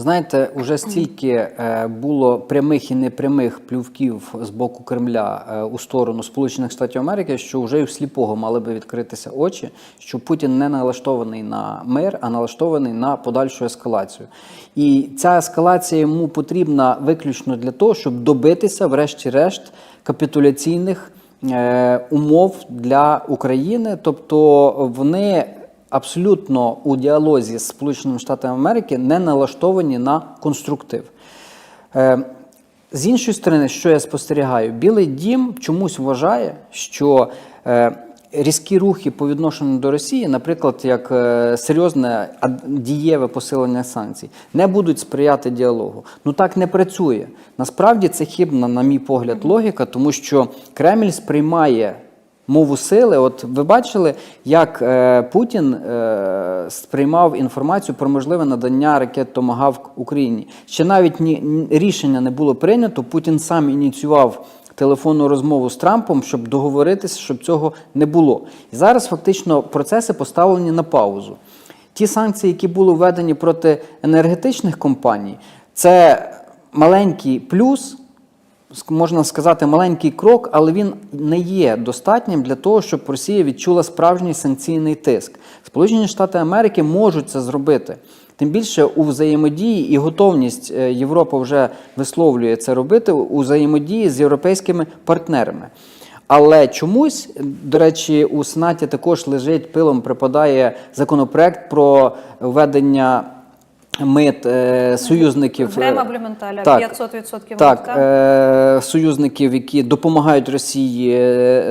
Знаєте, уже стільки е, було прямих і непрямих плювків з боку Кремля е, у сторону Сполучених Штатів Америки, що вже й сліпого мали би відкритися очі, що Путін не налаштований на мир, а налаштований на подальшу ескалацію. І ця ескалація йому потрібна виключно для того, щоб добитися, врешті-решт, капітуляційних е, умов для України. Тобто вони абсолютно у діалозі з Сполученими Штатами Америки не налаштовані на конструктив. Е, з іншої сторони, що я спостерігаю, Білий дім чомусь вважає, що е, різкі рухи по відношенню до Росії, наприклад, як е, серйозне дієве посилення санкцій, не будуть сприяти діалогу. Ну так не працює. Насправді це хибна, на мій погляд, логіка, тому що Кремль сприймає мову сили. От ви бачили, як е, Путін е, сприймав інформацію про можливе надання ракет Томагавк Україні. Ще навіть ні, рішення не було прийнято. Путін сам ініціював телефонну розмову з Трампом, щоб договоритися, щоб цього не було. І зараз фактично процеси поставлені на паузу. Ті санкції, які були введені проти енергетичних компаній, це маленький плюс можна сказати, маленький крок, але він не є достатнім для того, щоб Росія відчула справжній санкційний тиск. Сполучені Штати Америки можуть це зробити. Тим більше у взаємодії і готовність е, Європа вже висловлює це робити у взаємодії з європейськими партнерами. Але чомусь, до речі, у Сенаті також лежить пилом, припадає законопроект про введення мит е, союзників. е, так, 500% так, е, союзників, які допомагають Росії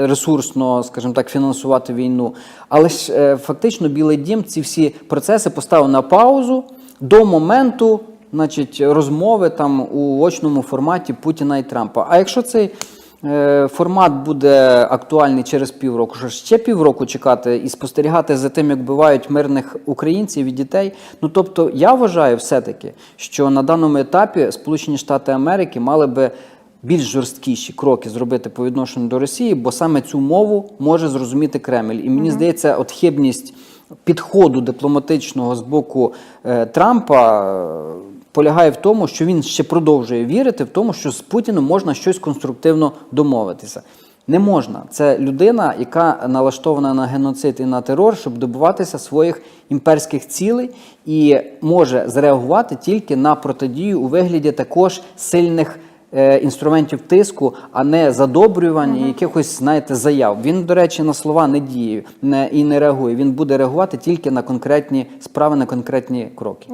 ресурсно, скажімо так, фінансувати війну. Але ж е, фактично Білий Дім ці всі процеси поставив на паузу до моменту, значить, розмови там у очному форматі Путіна і Трампа. А якщо цей формат буде актуальний через півроку, що ще півроку чекати і спостерігати за тим, як вбивають мирних українців і дітей. Ну тобто, я вважаю все-таки, що на даному етапі Сполучені Штати Америки мали би більш жорсткіші кроки зробити по відношенню до Росії, бо саме цю мову може зрозуміти Кремль. І мені здається, от хибність підходу дипломатичного з боку е, Трампа. Полягає в тому, що він ще продовжує вірити в тому, що з Путіним можна щось конструктивно домовитися. Не можна. Це людина, яка налаштована на геноцид і на терор, щоб добиватися своїх імперських цілей, і може зреагувати тільки на протидію у вигляді також сильних е, інструментів тиску, а не задобрювання якихось, знаєте, заяв. Він, до речі, на слова не діє не, і не реагує. Він буде реагувати тільки на конкретні справи, на конкретні кроки.